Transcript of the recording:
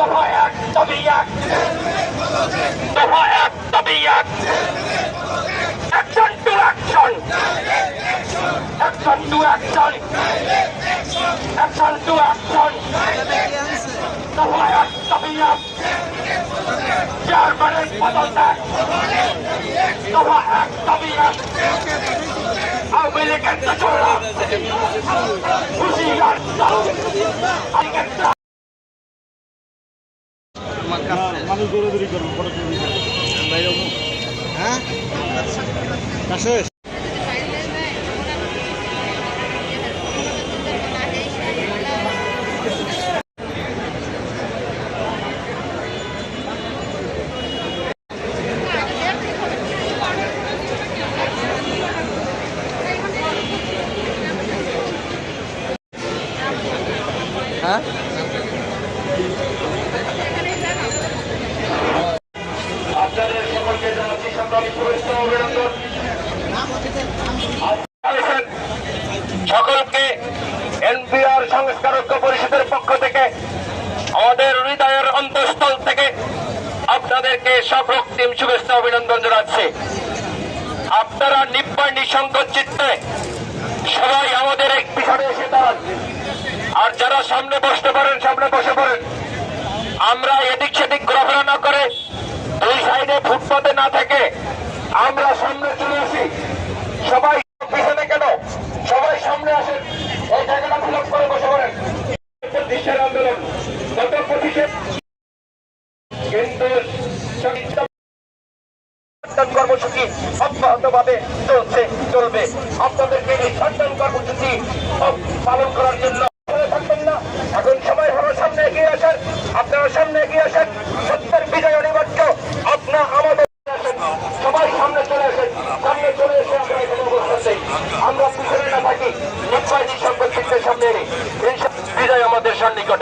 দফা এক দাবি এক দফা এক দাবি এক action to action action to action action to action দফা এক দাবি এক চেয়ারম্যানের পদত্যাগ দফা এক দাবি এক আওয়ামী লীগের দোষরা হুশিয়ার আজকের মানুষ দৌড়াদৌড়ি করব হ্যাঁ? শেষ। হ্যাঁ? সংস্কারক পরিষদের পক্ষ থেকে আমাদের হৃদয়ের অন্তঃস্থল থেকে আপনাদেরকে সপ্রক্তিম শুভেচ্ছা অভিনন্দন জানাচ্ছি। আপনারা নিব্বয় নিঃসংকোচ চিত্তে সবাই আমাদের এক পিছনে এসে আর যারা সামনে বসতে পারেন, সামনে বসে পড়েন। আমরা এদিক সেদিক ঘোরাফেরা না করে দুই সাইডে ফুটপাতে না থেকে আমরা সামনে চলে আসি। সবাই পিছনে কেন? সবাই সামনে আসেন এই জায়গাটা ফিল করে বসে পড়েন দেশের আন্দোলন গত পঁচিশে ভাবে চলছে, চলবে। আপনাদেরকে এই সন্তান কর্মসূচি পালন করার জন্য থাকবেন না। এখন সবাই হলো সামনে এগিয়ে আসেন আপনারা সামনে এগিয়ে আসেন। সত্যের বিজয় অনিবার্য। আপনার আমাদের। সবাই সামনে চলে আসেন। সামনে চলে এসে আমরা এখানে নেই আমরা পিছনে না থাকি। নিশ্চয় নিঃসঙ্গ সামনে বিজয় আমাদের সন্নিকট।